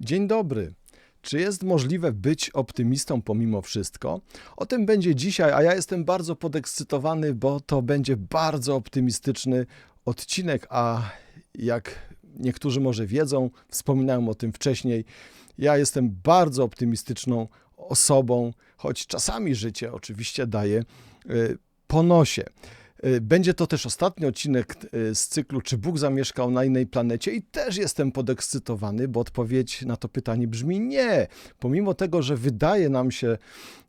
Dzień dobry. Czy jest możliwe być optymistą pomimo wszystko? O tym będzie dzisiaj, a ja jestem bardzo podekscytowany, bo to będzie bardzo optymistyczny odcinek, a jak niektórzy może wiedzą, wspominałem o tym wcześniej, ja jestem bardzo optymistyczną osobą, choć czasami życie oczywiście daje y, po nosie. Y, Będzie to też ostatni odcinek y, z cyklu Czy Bóg zamieszkał na innej planecie? I też jestem podekscytowany, bo odpowiedź na to pytanie brzmi nie. Pomimo tego, że wydaje nam się,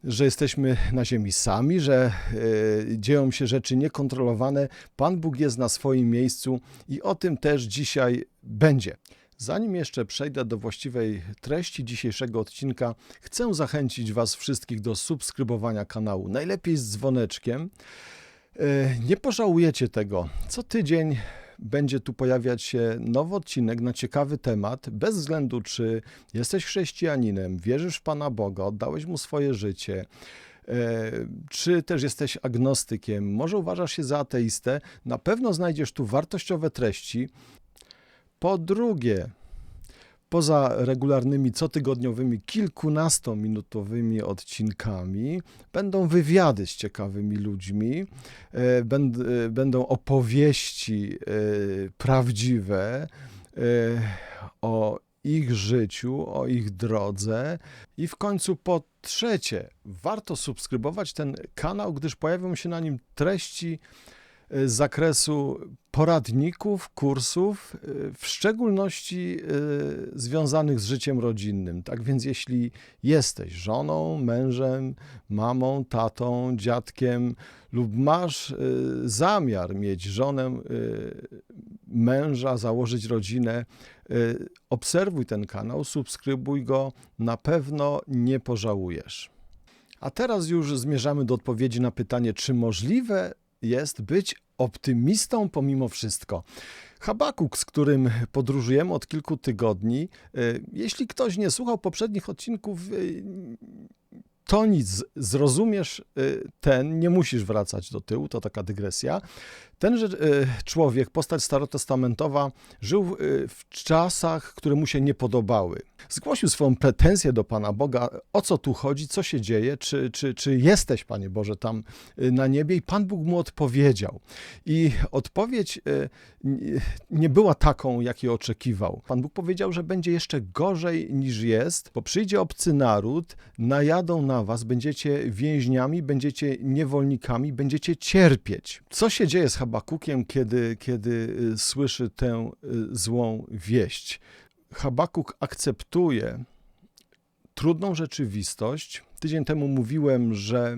że jesteśmy na Ziemi sami, że y, dzieją się rzeczy niekontrolowane, Pan Bóg jest na swoim miejscu i o tym też dzisiaj będzie. Zanim jeszcze przejdę do właściwej treści dzisiejszego odcinka, chcę zachęcić Was wszystkich do subskrybowania kanału, najlepiej z dzwoneczkiem. E, Nie pożałujecie tego. Co tydzień będzie tu pojawiać się nowy odcinek na ciekawy temat, bez względu czy jesteś chrześcijaninem, wierzysz w Pana Boga, oddałeś mu swoje życie, e, czy też jesteś agnostykiem, może uważasz się za ateistę, na pewno znajdziesz tu wartościowe treści. Po drugie, poza regularnymi cotygodniowymi kilkunastominutowymi odcinkami będą wywiady z ciekawymi ludźmi, e, e, będą opowieści e, prawdziwe o ich życiu, o ich drodze. I w końcu po trzecie, warto subskrybować ten kanał, gdyż pojawią się na nim treści z zakresu poradników, kursów, y, w szczególności y, związanych z życiem rodzinnym. Tak więc, jeśli jesteś żoną, mężem, mamą, tatą, dziadkiem lub masz y, zamiar mieć żonę, męża, założyć rodzinę, obserwuj ten kanał, subskrybuj go, na pewno nie pożałujesz. A teraz już zmierzamy do odpowiedzi na pytanie, czy możliwe jest być optymistą pomimo wszystko. Habakuk, z którym podróżujemy od kilku tygodni, y, jeśli ktoś nie słuchał poprzednich odcinków, y, to nic, zrozumiesz y, ten, nie musisz wracać do tyłu, to taka dygresja. Tenże y, człowiek, postać starotestamentowa, żył y, w czasach, które mu się nie podobały. Zgłosił swoją pretensję do Pana Boga, o co tu chodzi, co się dzieje, czy, czy, czy jesteś, Panie Boże, tam y, na niebie, i Pan Bóg mu odpowiedział. I odpowiedź nie była taką, jakiej oczekiwał. Pan Bóg powiedział, że będzie jeszcze gorzej niż jest, bo przyjdzie obcy naród, najadą na was, będziecie więźniami, będziecie niewolnikami, będziecie cierpieć. Co się dzieje z Habakukiem, kiedy, kiedy y, słyszy tę y, złą wieść? Habakuk akceptuje trudną rzeczywistość. Tydzień temu mówiłem, że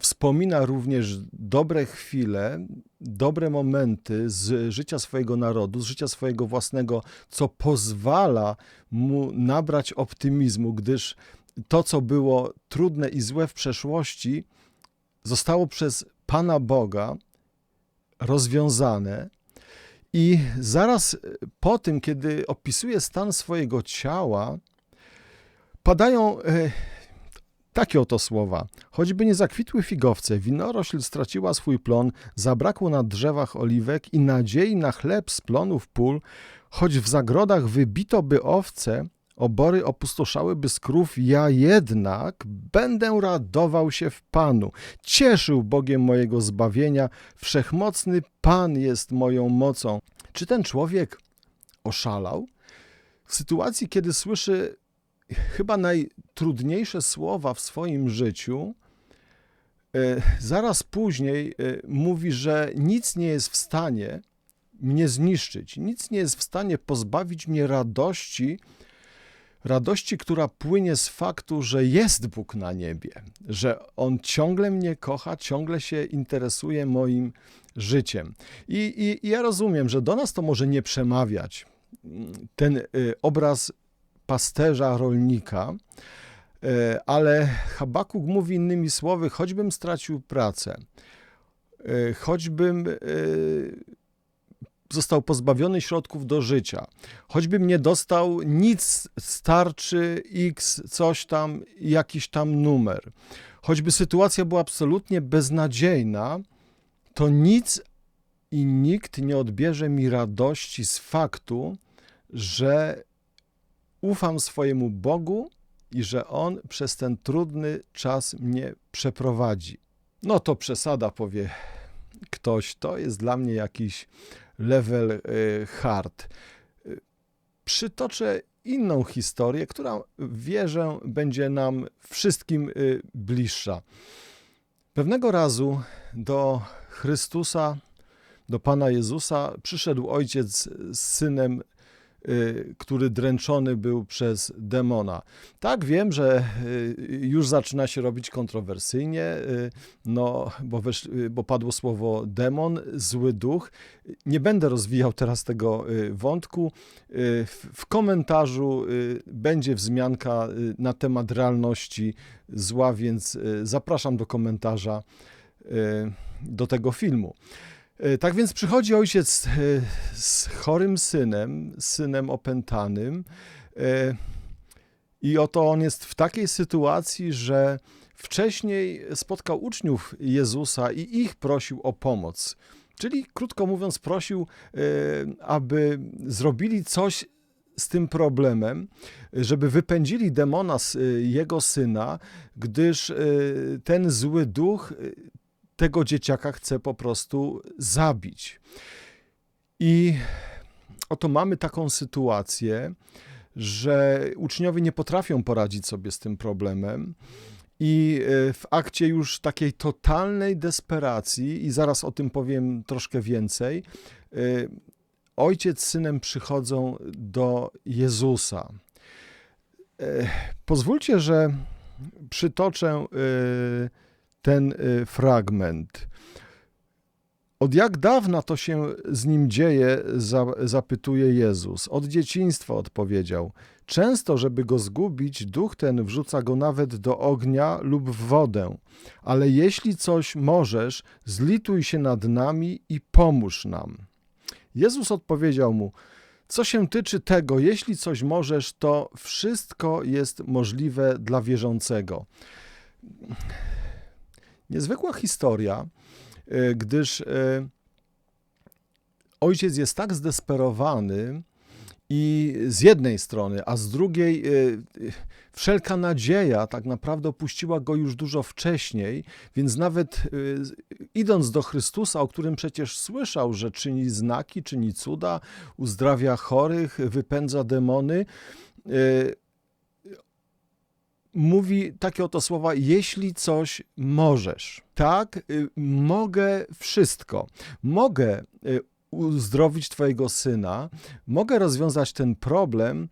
wspomina również dobre chwile, dobre momenty z życia swojego narodu, z życia swojego własnego, co pozwala mu nabrać optymizmu, gdyż to, co było trudne i złe w przeszłości, zostało przez Pana Boga rozwiązane. I zaraz po tym, kiedy opisuje stan swojego ciała, padają e, takie oto słowa. Choćby nie zakwitły figowce, winorośl straciła swój plon, zabrakło na drzewach oliwek i nadziei na chleb z plonów pól, choć w zagrodach wybito by owce, obory opustoszałyby z krów, ja jednak będę radował się w Panu, cieszył Bogiem mojego zbawienia, wszechmocny Pan jest moją mocą. Czy ten człowiek oszalał? W sytuacji, kiedy słyszy chyba najtrudniejsze słowa w swoim życiu, e, zaraz później e, mówi, że nic nie jest w stanie mnie zniszczyć, nic nie jest w stanie pozbawić mnie radości, radości, która płynie z faktu, że jest Bóg na niebie, że On ciągle mnie kocha, ciągle się interesuje moim życiem. I, i, i ja rozumiem, że do nas to może nie przemawiać. Ten y, obraz pasterza, rolnika, e, ale Habakuk mówi innymi słowy, choćbym stracił pracę, e, choćbym e, został pozbawiony środków do życia, choćbym nie dostał nic starczy x, coś tam, jakiś tam numer, choćby sytuacja była absolutnie beznadziejna, to nic i nikt nie odbierze mi radości z faktu, że ufam swojemu Bogu i że On przez ten trudny czas mnie przeprowadzi. No to przesada, powie ktoś, to jest dla mnie jakiś level y, hard. Y, Przytoczę inną historię, która wierzę będzie nam wszystkim y, bliższa. Pewnego razu do Chrystusa, do Pana Jezusa przyszedł ojciec z synem który dręczony był przez demona. Tak, wiem, że y, już zaczyna się robić kontrowersyjnie, y, no, bo, wesz, y, bo padło słowo demon, zły duch. Nie będę rozwijał teraz tego y, wątku. Y, W, komentarzu y, będzie wzmianka y, na temat realności zła, więc y, zapraszam do komentarza y, do tego filmu. E, Tak więc przychodzi ojciec e, z chorym synem, synem opętanym, e, i oto on jest w takiej sytuacji, że wcześniej spotkał uczniów Jezusa i ich prosił o pomoc. Czyli, krótko mówiąc, prosił, aby zrobili coś z tym problemem, żeby wypędzili demona z jego syna, gdyż ten zły duch tego dzieciaka chce po prostu zabić. I oto mamy taką sytuację, że uczniowie nie potrafią poradzić sobie z tym problemem. I e, w akcie już takiej totalnej desperacji, i zaraz o tym powiem troszkę więcej, e, ojciec z synem przychodzą do Jezusa. E, Pozwólcie, że przytoczę ten y, fragment. Od jak dawna to się z nim dzieje, za, zapytuje Jezus. Od dzieciństwa odpowiedział. Często, żeby go zgubić, duch ten wrzuca go nawet do ognia lub w wodę. Ale jeśli coś możesz, zlituj się nad nami i pomóż nam. Jezus odpowiedział mu: Co się tyczy tego, jeśli coś możesz, to wszystko jest możliwe dla wierzącego. Niezwykła historia, y, gdyż y, ojciec jest tak zdesperowany i z jednej strony, a z drugiej y, wszelka nadzieja tak naprawdę opuściła go już dużo wcześniej, więc nawet idąc do Chrystusa, o którym przecież słyszał, że czyni znaki, czyni cuda, uzdrawia chorych, wypędza demony, mówi takie oto słowa: Jeśli coś możesz. Tak, y, mogę wszystko. Mogę y, uzdrowić Twojego syna, mogę rozwiązać ten problem,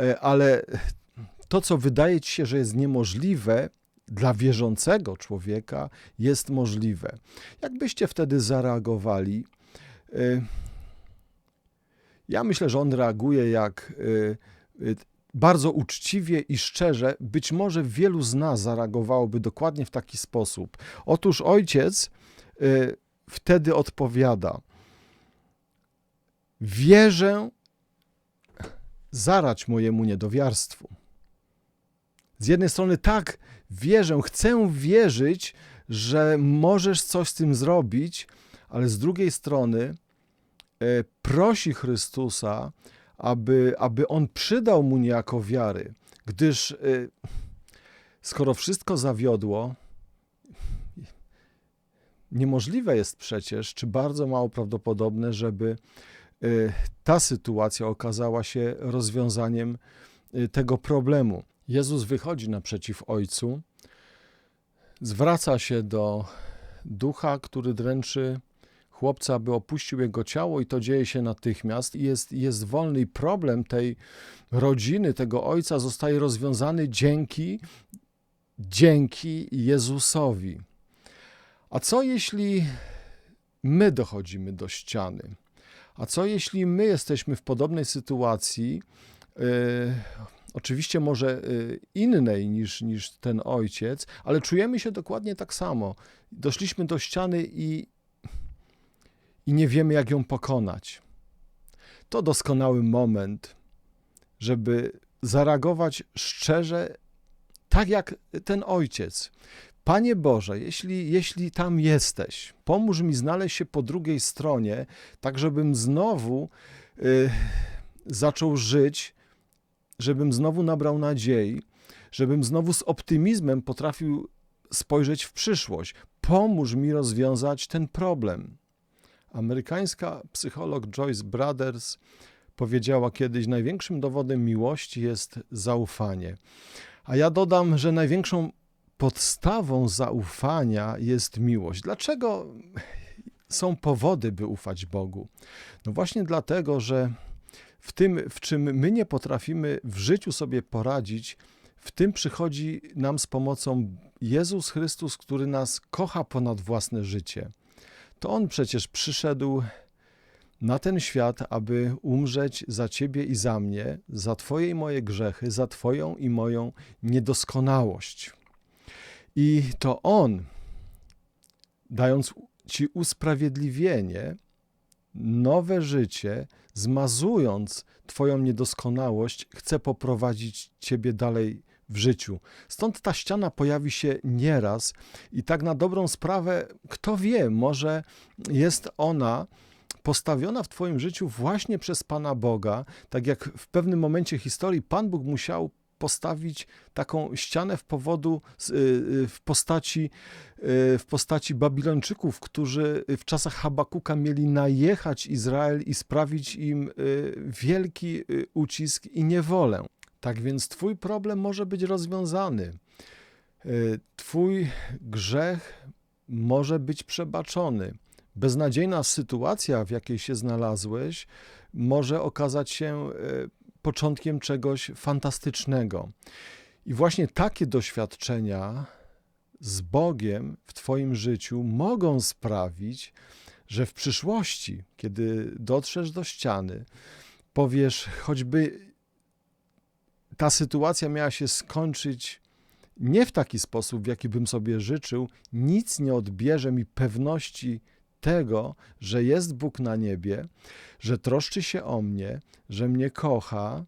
y, ale to, co wydaje Ci się, że jest niemożliwe, dla wierzącego człowieka jest możliwe. Jakbyście wtedy zareagowali? Ja myślę, że on reaguje jak bardzo uczciwie i szczerze, być może wielu z nas zareagowałoby dokładnie w taki sposób. Otóż ojciec y, wtedy odpowiada: Wierzę zarać mojemu niedowiarstwu. Z jednej strony, tak, wierzę, chcę wierzyć, że możesz coś z tym zrobić, ale z drugiej strony y, prosi Chrystusa, aby, aby on przydał mu niejako wiary, gdyż y, skoro wszystko zawiodło, niemożliwe jest przecież, czy bardzo mało prawdopodobne, żeby y, ta sytuacja okazała się rozwiązaniem y, tego problemu. Jezus wychodzi naprzeciw Ojcu, zwraca się do ducha, który dręczy chłopca, aby opuścił jego ciało i to dzieje się natychmiast. Jest, jest wolny i problem tej rodziny, tego ojca zostaje rozwiązany dzięki, dzięki Jezusowi. A co jeśli my dochodzimy do ściany? A co jeśli my jesteśmy w podobnej sytuacji, yy, oczywiście może yy, innej niż, niż ten ojciec, ale czujemy się dokładnie tak samo. Doszliśmy do ściany i, i nie wiemy, jak ją pokonać. To doskonały moment, żeby zareagować szczerze, tak jak ten ojciec. Panie Boże, jeśli, jeśli tam jesteś, pomóż mi znaleźć się po drugiej stronie, tak żebym znowu y, zaczął żyć żebym znowu nabrał nadziei, żebym znowu z optymizmem potrafił spojrzeć w przyszłość. Pomóż mi rozwiązać ten problem. Amerykańska psycholog Joyce Brothers powiedziała kiedyś: Największym dowodem miłości jest zaufanie. A ja dodam, że największą podstawą zaufania jest miłość. Dlaczego są powody, by ufać Bogu? No właśnie dlatego, że w tym, w czym my nie potrafimy w życiu sobie poradzić, w tym przychodzi nam z pomocą Jezus Chrystus, który nas kocha ponad własne życie. To On przecież przyszedł na ten świat, aby umrzeć za Ciebie i za mnie, za Twoje i moje grzechy, za Twoją i moją niedoskonałość. I to On, dając Ci usprawiedliwienie, nowe życie, zmazując Twoją niedoskonałość, chce poprowadzić Ciebie dalej w życiu. Stąd ta ściana pojawi się nieraz i tak na dobrą sprawę, kto wie, może jest ona postawiona w Twoim życiu właśnie przez Pana Boga, tak jak w pewnym momencie historii Pan Bóg musiał postawić taką ścianę w powodu y, y, w postaci, y, w postaci Babilończyków, którzy w czasach Habakuka mieli najechać Izrael i sprawić im wielki ucisk i niewolę. Tak więc Twój problem może być rozwiązany. Twój grzech może być przebaczony. Beznadziejna sytuacja, w jakiej się znalazłeś, może okazać się początkiem czegoś fantastycznego. I właśnie takie doświadczenia z Bogiem w Twoim życiu mogą sprawić, że w przyszłości, kiedy dotrzesz do ściany, powiesz, choćby ta sytuacja miała się skończyć nie w taki sposób, w jaki bym sobie życzył, nic nie odbierze mi pewności tego, że jest Bóg na niebie, że troszczy się o mnie, że mnie kocha,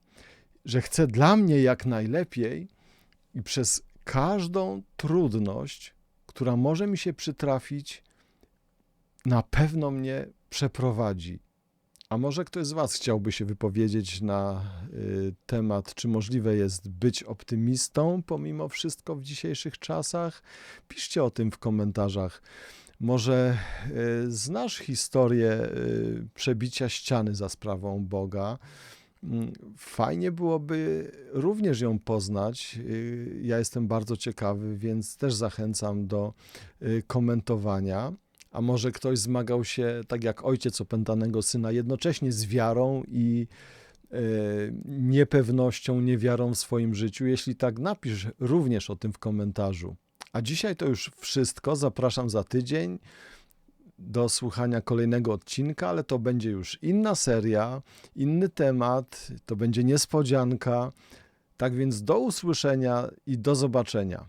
że chce dla mnie jak najlepiej i przez każdą trudność, która może mi się przytrafić, na pewno mnie przeprowadzi. A może ktoś z Was chciałby się wypowiedzieć na y, temat, czy możliwe jest być optymistą pomimo wszystko w dzisiejszych czasach? Piszcie o tym w komentarzach. Może y, znasz historię y, przebicia ściany za sprawą Boga? Mm, fajnie byłoby również ją poznać. Y, ja jestem bardzo ciekawy, więc też zachęcam do komentowania. A może ktoś zmagał się, tak jak ojciec opętanego syna, jednocześnie z wiarą i niepewnością, niewiarą w swoim życiu? Jeśli tak, napisz również o tym w komentarzu. A dzisiaj to już wszystko. Zapraszam za tydzień do słuchania kolejnego odcinka, ale to będzie już inna seria, inny temat, to będzie niespodzianka. Tak więc do usłyszenia i do zobaczenia.